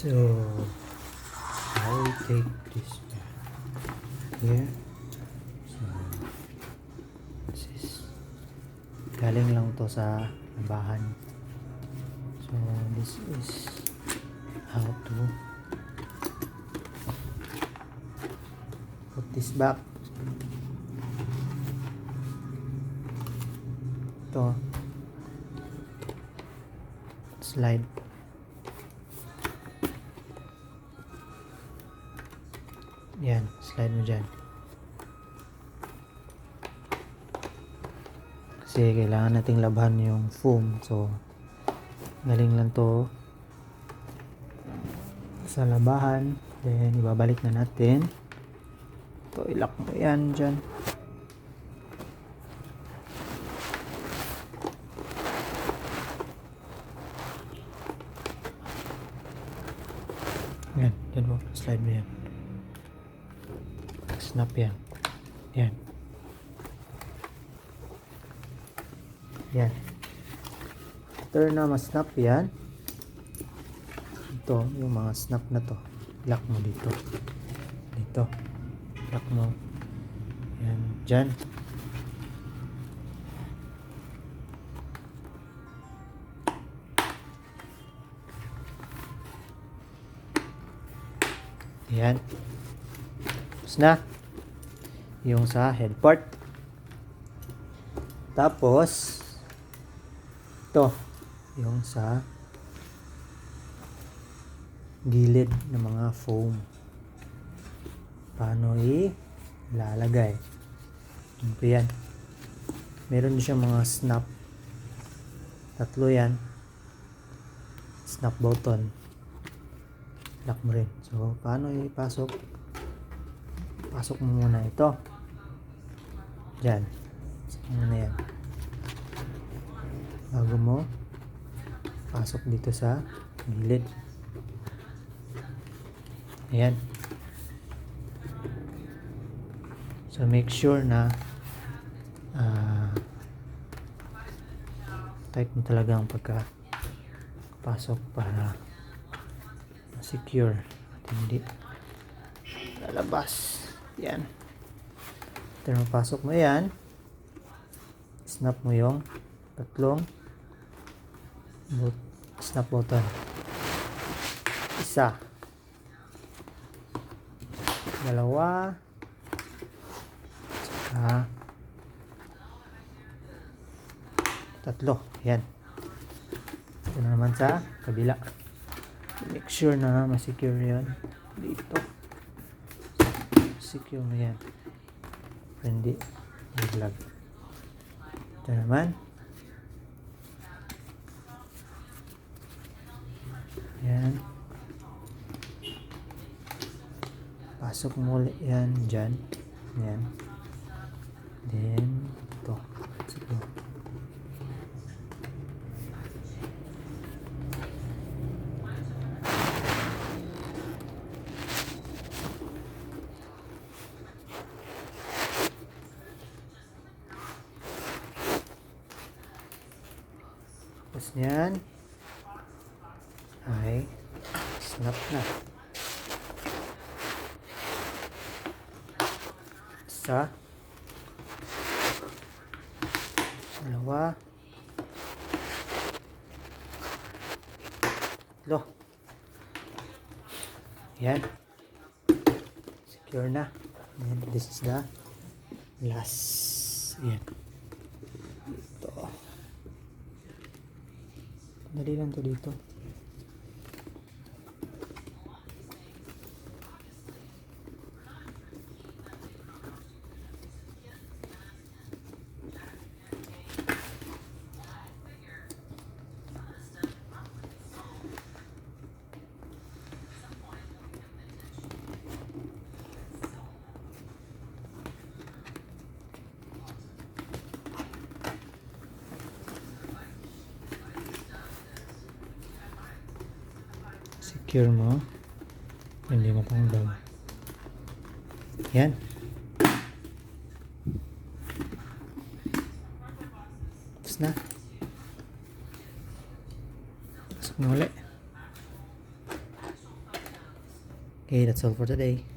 So, I will take this back here. So, this is galing lang to sa labahan. So, this is how to put this back. Ito. Slide. Yan, slide mo dyan. Kasi kailangan nating labhan yung foam. So, galing lang to sa labahan. Then, ibabalik na natin. Ito, ilak mo yan dyan. Yan, yan mo. Slide mo yan. Snap yan. Yan. Yan. After na ma-snap yan, ito, yung mga snap na to, lock mo dito. Dito. Lock mo. Yan. Dyan. Yan. Tapos na. Yung sa head part. Tapos, ito. Yung sa gilid ng mga foam. Paano ilalagay. Ito yan. Meron din siyang mga snap. Tatlo yan. Snap button. Lock mo rin. So, paano ipasok? Pasok mo muna ito. Diyan. Mo muna yan. Bago mo, pasok dito sa gilid. Ayan. So, make sure na ah tight mo talaga ang pagka pasok para secure at hindi lalabas yan after mapasok mo. Yan snap mo yung tatlong snap button. Isa. Dalawa. Tsaka tatlo. Yan ito na naman sa kabila. Make sure na ma-secure yan. Dito. Secure mo yan hindi. Mag-lag ito naman. Yan pasok mo ulit yan dyan. Yan then ito. Siguro Tapos yan ay snap na. Isa. Dalawa. Tatlo. Yan. Secure na. And this is the last. Yan. Ito. Dali lang to dito. Secure mo hindi matanggal yan. Tapos na. Pasok na ulit Okay, that's all for today.